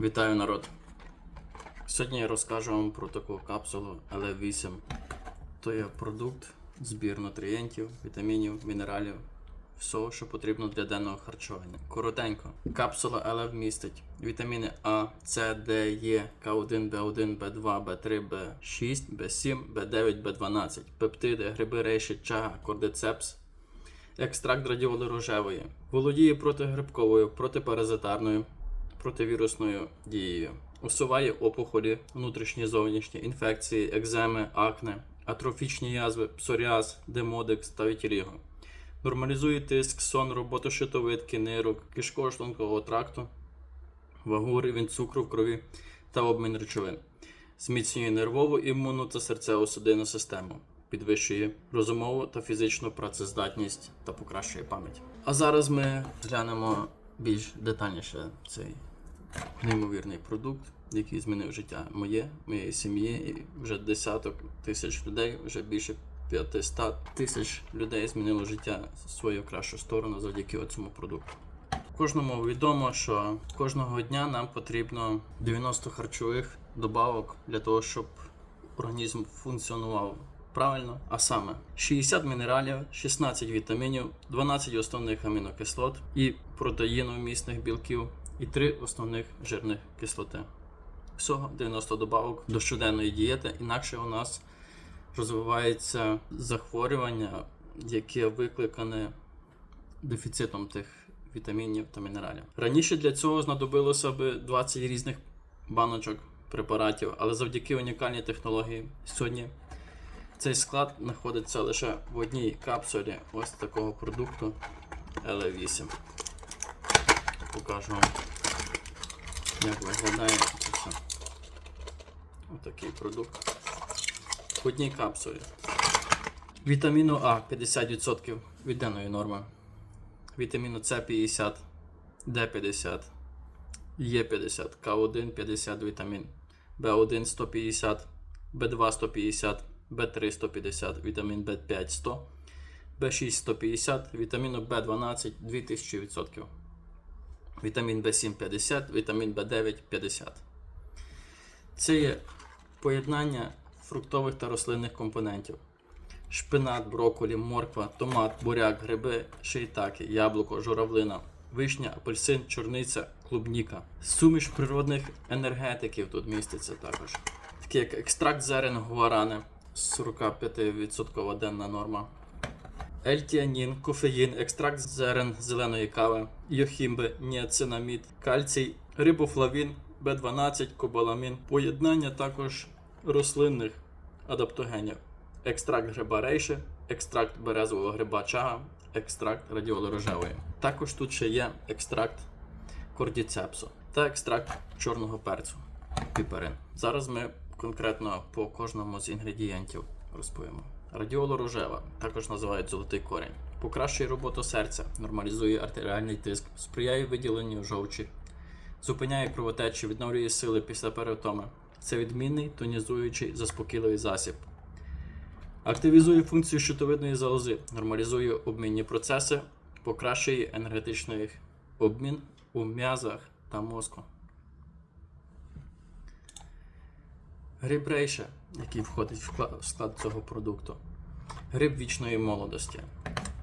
Вітаю народ! Сьогодні я розкажу вам про таку капсулу LF8. То є продукт, збір нутрієнтів, вітамінів, мінералів, всього, що потрібно для денного харчування. Коротенько, капсула LF містить вітаміни А, С, Д, Е, К1, В1, В2, В3, В6, В7, В9, В12, пептиди, гриби, рейші, чага, кордицепс, екстракт радіоли рожевої, володіє протигрибковою, протипаразитарною, противірусною дією. Усуває опухолі, внутрішні зовнішні інфекції, екземи, акне, атрофічні язви, псоріаз, демодекс та вітіріго. Нормалізує тиск, сон, роботу щитовидки, нирок, кишково-шлункового тракту, вагу, рівень цукру в крові та обмін речовин. Зміцнює нервову, імунну та серцево-судинну систему. Підвищує розумову та фізичну працездатність та покращує пам'ять. А зараз ми зглянемо більш детальніше цей неймовірний продукт, який змінив життя моє, моєї сім'ї, і вже десяток тисяч людей, вже більше 500 тисяч людей змінило життя свою кращу сторону завдяки цьому продукту. Кожному відомо, що кожного дня нам потрібно 90 харчових добавок для того, щоб організм функціонував правильно, а саме 60 мінералів, 16 вітамінів, 12 основних амінокислот і протеїновмісних білків, і 3 основних жирних кислоти. Всього 90 добавок до щоденної дієти, інакше у нас розвивається захворювання, яке викликане дефіцитом тих вітамінів та мінералів. Раніше для цього знадобилося б 20 різних баночок препаратів, але завдяки унікальній технології сьогодні цей склад знаходиться лише в одній капсулі ось такого продукту LA8. Покажу вам, як виглядає це все. Отакий продукт. В одній капсулі. Вітаміну А 50% від денної норми. Вітаміну С 50, Д 50, Е 50, К1 50 вітамін, В1 150, В2 150, В3 150, вітамін В5 100, В6 150, вітаміну В12 2000%. Вітамін В7 50, вітамін В9 50. Це є поєднання фруктових та рослинних компонентів. Шпинат, брокколі, морква, томат, буряк, гриби, шийтаки, яблуко, журавлина, вишня, апельсин, чорниця, клубніка. Суміш природних енергетиків тут міститься також. Такі як екстракт зерен гуарани, 45% денна норма. Ельтіанін, кофеїн, екстракт зерен зеленої кави, йохімби, ніацинамід, кальцій, рибофлавін, Б12, кобаламін, поєднання також рослинних адаптогенів, екстракт гриба рейши, екстракт березового гриба чага, екстракт радіоли рожевої. Також тут ще є екстракт кордіцепсу та екстракт чорного перцю піперин. Зараз ми конкретно по кожному з інгредієнтів розповімо. Радіола рожева, також називають золотий корінь. Покращує роботу серця, нормалізує артеріальний тиск, сприяє виділенню жовчі, зупиняє кровотечу, відновлює сили після перевтоми. Це відмінний тонізуючий заспокійливий засіб. Активізує функцію щитовидної залози, нормалізує обмінні процеси, покращує енергетичний обмін у м'язах та мозку. Гриб рейша, який входить в склад цього продукту. Гриб вічної молодості.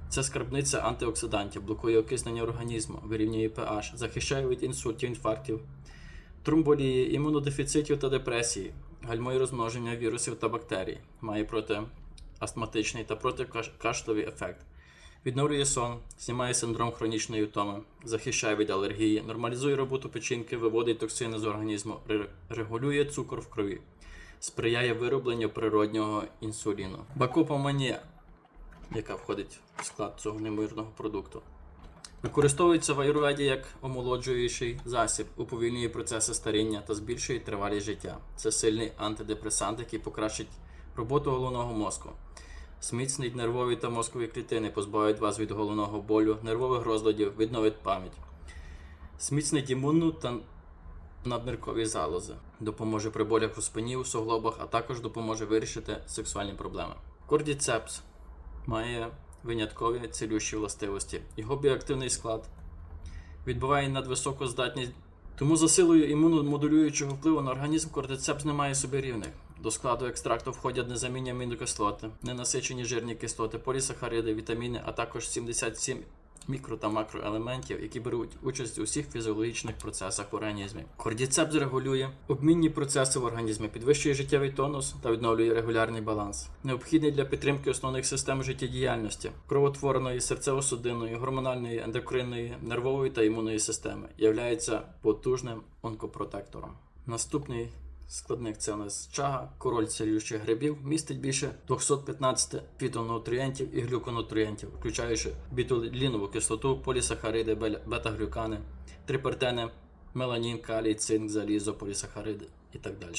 Це скарбниця антиоксидантів, блокує окиснення організму, вирівнює pH, захищає від інсультів, інфарктів, тромболії, імунодефіцитів та депресії, гальмує розмноження вірусів та бактерій, має протиастматичний та протикашловий ефект. Відновлює сон, знімає синдром хронічної втоми, захищає від алергії, нормалізує роботу печінки, виводить токсини з організму, регулює цукор в крові, сприяє виробленню природнього інсуліну. Бакопоманія, яка входить в склад цього неймовірного продукту. Використовується в аюрведі як омолоджуючий засіб, уповільнює процеси старіння та збільшує тривалість життя. Це сильний антидепресант, який покращить роботу головного мозку. Зміцнить нервові та мозкові клітини, позбавить вас від головного болю, нервових розладів, відновить пам'ять. Зміцнить імунну та надниркові залози. Допоможе при болях у спині, у суглобах, а також допоможе вирішити сексуальні проблеми. Кордіцепс має виняткові цілющі властивості. Його біоактивний склад відбуває надвисоку здатність Тому за силою імуномодулюючого впливу на організм кортицепс не має собі рівних. До складу екстракту входять незамінні амінокислоти, ненасичені жирні кислоти, полісахариди, вітаміни, а також 77 мікро та макроелементів, які беруть участь у всіх фізіологічних процесах в організмі. Кордіцепс регулює обмінні процеси в організмі, підвищує життєвий тонус та відновлює регулярний баланс. Необхідний для підтримки основних систем життєдіяльності, кровотворної, серцево-судинної, гормональної, ендокринної, нервової та імунної системи, являється потужним онкопротектором. Наступний складник це у нас чага, король царючих грибів, містить більше 215 фітонутрієнтів і глюконутрієнтів, включаючи бітулінову кислоту, полісахариди, бета-глюкани, трипертени, меланін, калій, цинк, залізо, полісахариди і так далі.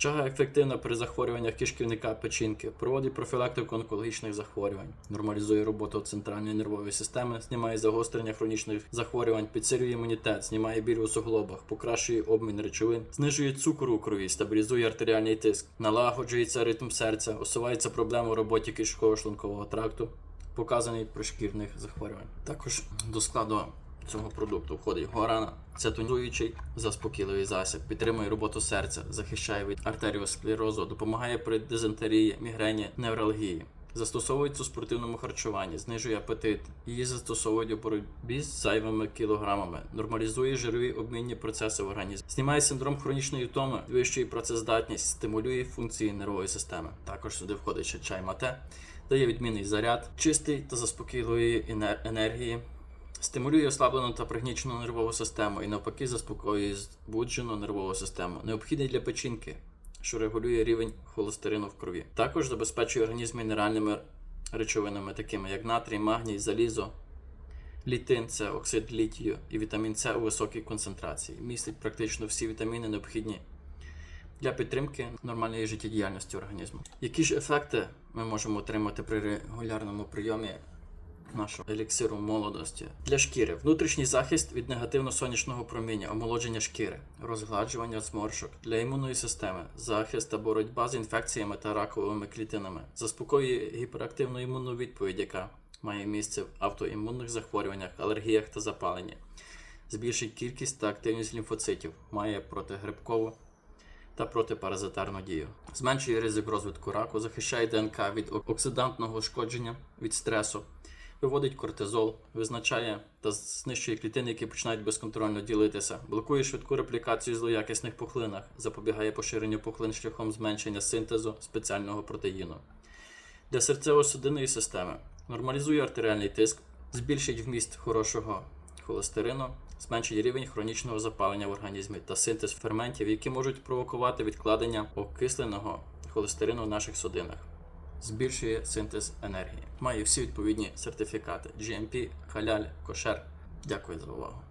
Чага ефективна при захворюваннях кишківника печінки, проводить профілактику онкологічних захворювань, нормалізує роботу центральної нервової системи, знімає загострення хронічних захворювань, підсилює імунітет, знімає біль у суглобах, покращує обмін речовин, знижує цукор у крові, стабілізує артеріальний тиск, налагоджується ритм серця, усувається проблеми у роботі кишково-шлункового тракту, показаний при шкірних захворювань. Також до складу цього продукту входить гуарана, це тонізуючий заспокійливий засіб, підтримує роботу серця, захищає від артеріосклерозу, допомагає при дизентерії, мігрені, невралгії. Застосовується у спортивному харчуванні, знижує апетит. Її застосовують у боротьбі з зайвими кілограмами, нормалізує жирові обмінні процеси в організмі, знімає синдром хронічної втоми, підвищує працездатність, стимулює функції нервової системи. Також сюди входить ще чай мате, дає відмінний заряд, чистий та заспокійливої енергії. Стимулює ослаблену та пригнічену нервову систему і навпаки заспокоює збуджену нервову систему. Необхідний для печінки, що регулює рівень холестерину в крові. Також забезпечує організм мінеральними речовинами, такими як натрій, магній, залізо, літин, це оксид літію і вітамін С у високій концентрації. Містить практично всі вітаміни, необхідні для підтримки нормальної життєдіяльності організму. Які ж ефекти ми можемо отримати при регулярному прийомі нашого еліксиру молодості. Для шкіри, внутрішній захист від негативно-сонячного проміння, омолодження шкіри, розгладжування зморшок. Для імунної системи, захист та боротьба з інфекціями та раковими клітинами, заспокоює гіперактивну імунну відповідь, яка має місце в автоімунних захворюваннях, алергіях та запаленні, збільшить кількість та активність лімфоцитів, має протигрибкову та протипаразитарну дію. Зменшує ризик розвитку раку, захищає ДНК від оксидантного ушкодження, від стресу, виводить кортизол, визначає та знищує клітини, які починають безконтрольно ділитися, блокує швидку реплікацію злоякісних пухлинах, запобігає поширенню пухлин шляхом зменшення синтезу спеціального протеїну. Для серцево-судинної системи нормалізує артеріальний тиск, збільшить вміст хорошого холестерину, зменшить рівень хронічного запалення в організмі та синтез ферментів, які можуть провокувати відкладення окисленого холестерину в наших судинах. Збільшує синтез енергії. Має всі відповідні сертифікати GMP, халяль, кошер. Дякую за увагу.